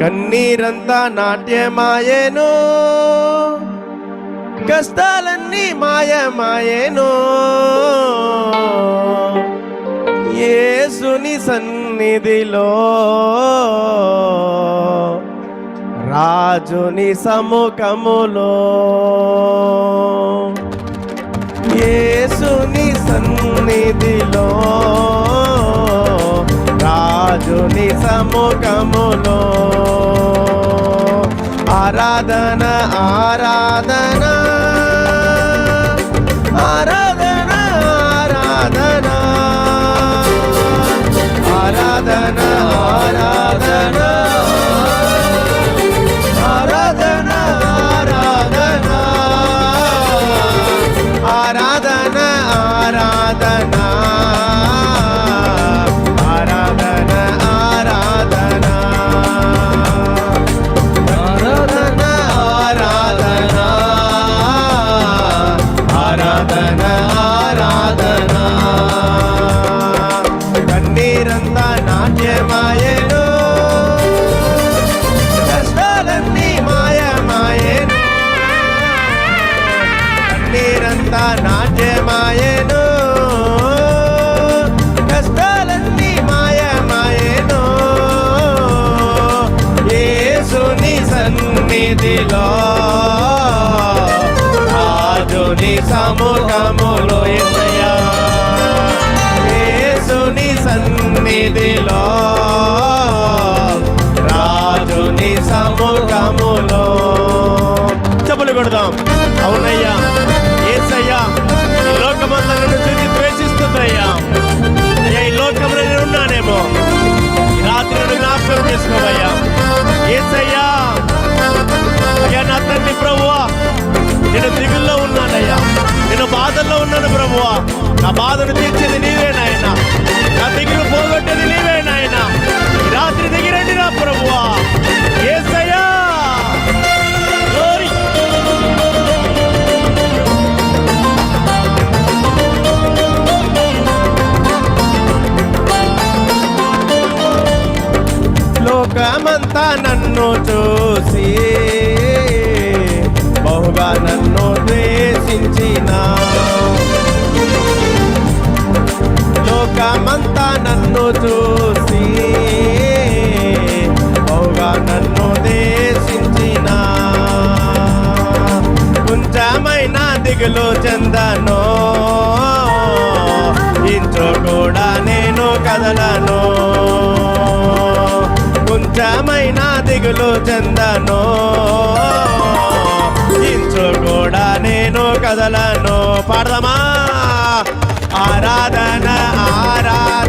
కన్నీరంతా నాట్యమాయేను. కష్టాలన్నీ మాయమాయేను. ఏసుని సన్నిధిలో రాజుని సముఖములో ஆராத కన్నీరంతా నాట్యమాయను. కష్టాలన్నీ మాయమాయను. ఏసుని సన్నిధిలో రాజుని సముఖములో ఎన్నయ్య నా బాధను తీర్చేది నీవే నాయన. నా దిగులు పోగొట్టేది నీవే నాయన. రాత్రి దిగిరండి నా ప్రభువా. ఏసయ్యా. లోకమంతా నన్ను చూసి లోకమంతా నన్ను చూసి బహుగా నన్ను దేశించిన. కొంచెమైన దిగులు చెందను ఇంట్లో కూడా నేను కదలను. కొంచెమైన దిగులు చెందను ఇంట్లో కూడా నేను కదలను. పాడదామా? ஆராதன ஆராதன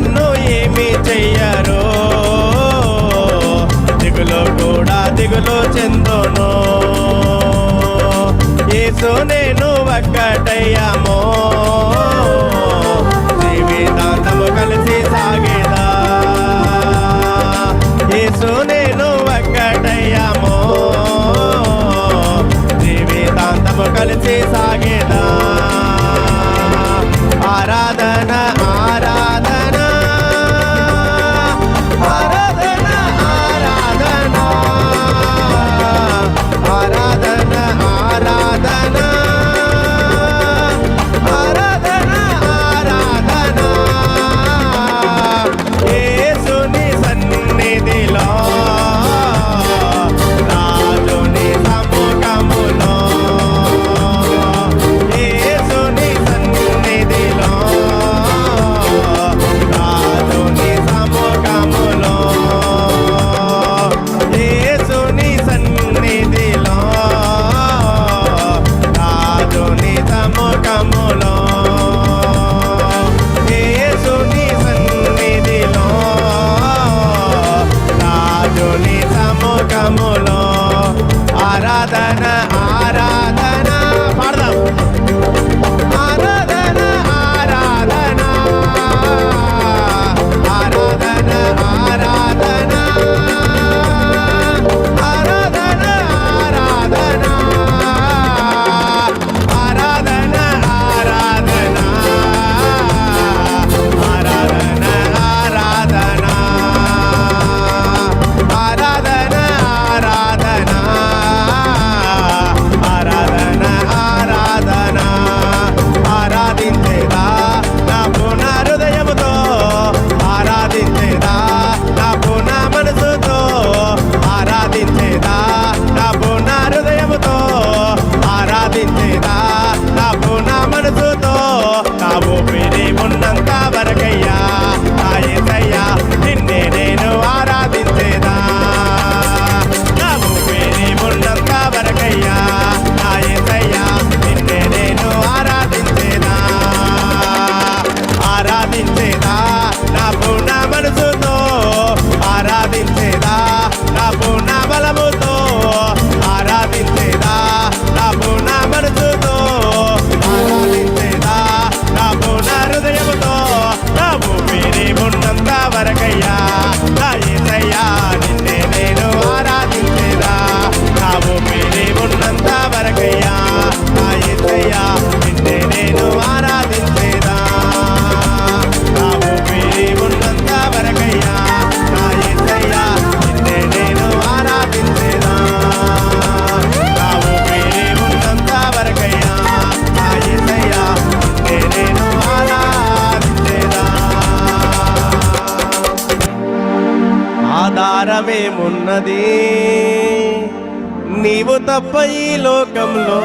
నన్ను ఏమి చెయ్యరు? దిగులు కూడా దిగులు చెందును. ఏసు నేను ఒక్కటయ్యామో. జీవితాంతము కలిసి ஆராதன ఉన్నది. నీవు తప్ప ఈ లోకంలో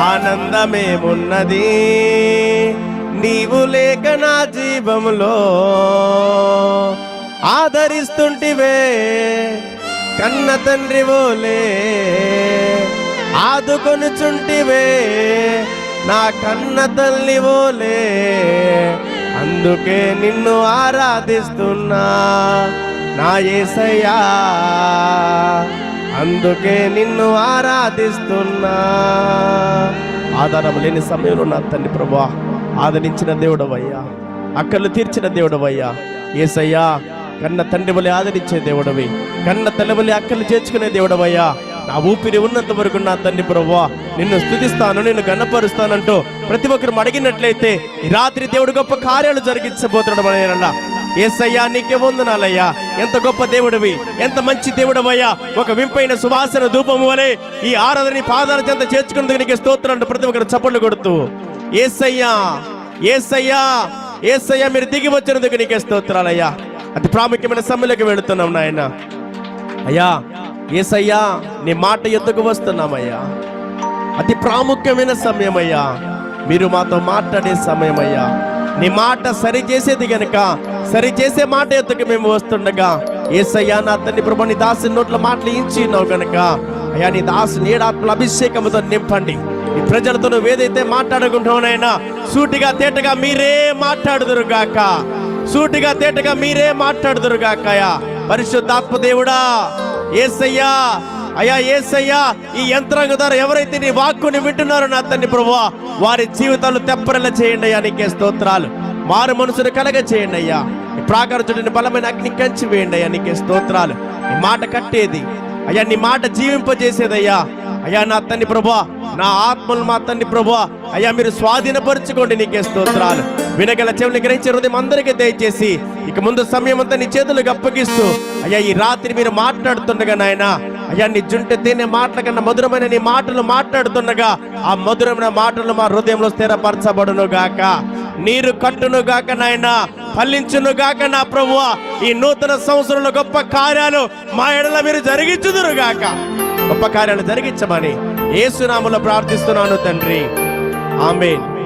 ఆనందమేమున్నది? నీవు లేక నా జీవంలో ఆదరిస్తుంటివే. కన్న తండ్రి ఓలే ఆదుకొనుచుంటివే. నా కన్న తల్లి ఓలే అందుకే నిన్ను ఆరాధిస్తున్నా నా ఏసయ్యా. అందుకే నిన్ను ఆరాధిస్తున్నా. ఆధారం లేని సమయంలో నా తండ్రి ప్రభా ఆదరించిన దేవుడవయ్యా. అక్కలు తీర్చిన దేవుడవయ్యా. ఏసయ్యా కన్న తండ్రి వలె ఆదరించే దేవుడవి. కన్న తల్లి వలె అక్కలు చేర్చుకునే దేవుడవయ్యా. నా ఊపిరి ఉన్నంత వరకు నా తండ్రి ప్రభా నిన్ను స్థుతిస్తాను నిన్ను గన్నపరుస్తానంటూ ప్రతి ఒక్కరు అడిగినట్లయితే ఈ రాత్రి దేవుడు గొప్ప కార్యాలు జరిగించబోతున్నాడు మన ఏసయ్యా నీకే వందనాలయ్యా. ఎంత గొప్ప దేవుడివి ఎంత మంచి దేవుడవయ్యా. ఒక వింపైన సువాసన ధూపము వలె ఈ ఆరాధని పాదాల చెంత చేర్చుకున్నందుకు నీకు స్తోత్రం అంటూ ప్రతి ఒక్కరు చప్పట్లు కొడుతూ ఏసయ్యా ఏసయ్యా ఏసయ్యా మీరు దిగి వచ్చినందుకు నీకే స్తోత్రాలయ్యా. అతి ప్రాముఖ్యమైన సమ్మెలకు వెళుతున్నాం నాయన. అయ్యా ఏసయ్యా నీ మాట ఎద్దుకు వస్తున్నామయ్యా? అతి ప్రాముఖ్యమైన సమయమయ్యా. మీరు మాతో మాట్లాడే సమయమయ్యా. నీ మాట సరి చేసేది గనుక సరి చేసే మాట ఎత్తుకు మేము వస్తుండగా? ఏసయ్యా నా తండ్రి ప్రభు నీ దాసుని నోట్ల మాటలు ఇచ్చి గనుక అయ్యా నీ దాసు నీడాత్మల అభిషేకముతో నింపండి. ఈ ప్రజలతో నువ్వు ఏదైతే మాట్లాడుకుంటున్నానైనా సూటిగా తేటగా మీరే మాట్లాడుదురు గాక. సూటిగా తేటగా మీరే మాట్లాడుదురు గాకయా పరిశుద్ధాత్మ దేవుడా ఏసయ్యా అయ్యా ఏసయ్యా ఈ యంత్రాంగ ద్వారా ఎవరైతే నీ వాక్కుని వింటున్నారో నా తండ్రి ప్రభువా వారి జీవితాలు తెప్పరల చేయండి అయ్యా నీకే స్తోత్రాలు. మారు మనసును కలగ చేయండి అయ్యా. ప్రాకార బలమైన అగ్ని కంచి వేయండి అయ్యా నీకే స్తోత్రాలు. నీ మాట కట్టేది. అయ్యా నీ మాట జీవింపజేసేదయ్యా అయ్యా నా తండ్రి ప్రభా నా ఆత్మలు మా తండ్రి ప్రభా అయ్యా మీరు స్వాధీనపరుచుకోండి నీకే స్తోత్రాలు. వినగల చెవులు గ్రహించే హృదయం అందరికీ దయచేసి ఇక ముందు సమయం అంతా నీ చేతులకు అప్పగిస్తూ అయ్యా ఈ రాత్రి మీరు మాట్లాడుతుండగా నాయన అయ్యా నీ జుంట తేనే మాటల కన్నా మధురమైన నీ మాటలు మాట్లాడుతుండగా ఆ మధురమైన మాటలు మా హృదయంలో స్థిరపరచబడును గాక. నీరు కట్టును గాక నాయన ఫలించును గాక నా ప్రభువ ఈ నూతన సంవత్సరంలో గొప్ప కార్యాలు మా ఎడల మీరు జరిగించుదురు గాక. గొప్ప కార్యాలు జరిగించమని ఏసునాములో ప్రార్థిస్తున్నాను తండ్రి. ఆమెన్.